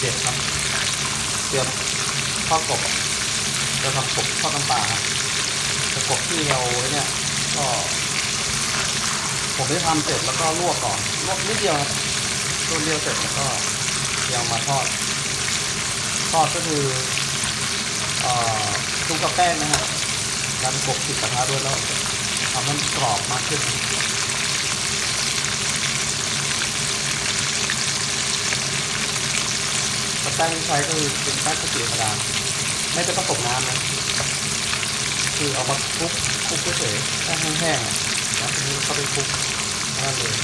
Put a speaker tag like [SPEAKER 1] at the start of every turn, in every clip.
[SPEAKER 1] เด็ดครับเตรียมทอดกบจะทำกบทอดน้ำปลาครับแต่กบที่เราเนี่ยก็ผมได้ทำเสร็จแล้วก็ลวกก่อนลวกนิดเดียวครับลวกเดียวเสร็จแล้วก็เตรียมมาทอด ทอดก็คือเอ่อคลุกกับแป้งนะฮะดันกบติดกระทะด้วยแล้วทำให้มันกรอบมากขึ้น แป้งที่ใช้ก็คือเป็นแป้งข้าวเกรี๊ยธรรมดาไม่ได้ผสมน้ำนะคือเอามาคลุกคลุกเฉยๆแป้งแห้งๆนะทีนี้เข้าไปคลุกนั่นเลย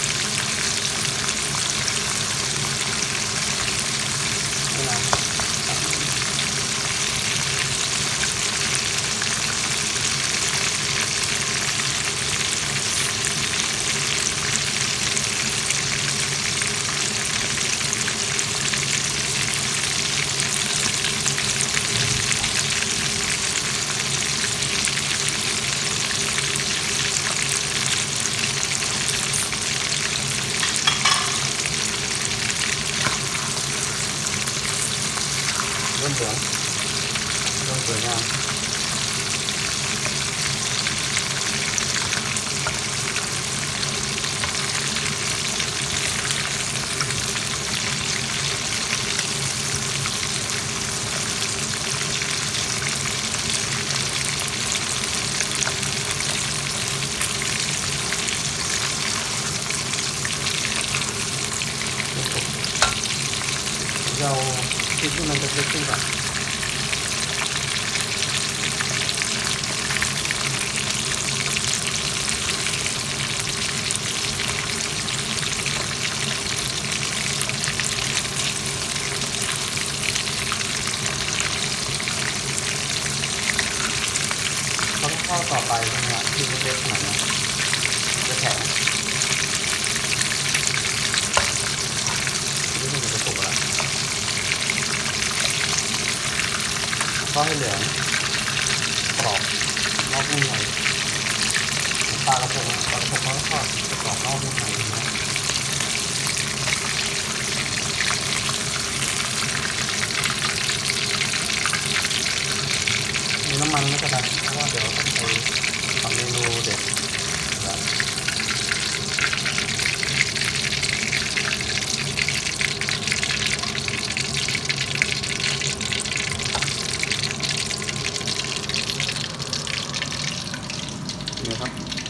[SPEAKER 1] เริ่มเห คิดว่ามันจะเล็กขึ้นก่อนต้องข้อต่อไปใช่ไหมฮะที่เล็กๆขนาดนี้จะแข็ง ก็ให้เหลืองกรอบนอกนุ่มในปลากระพงปลากระพงเขาทอดกรอบนอกนุ่มในนะมีน้ำมันไม่กระดันเพราะว่าเดี๋ยวต้องไปทำเมนูเด็ดนะ นะครับ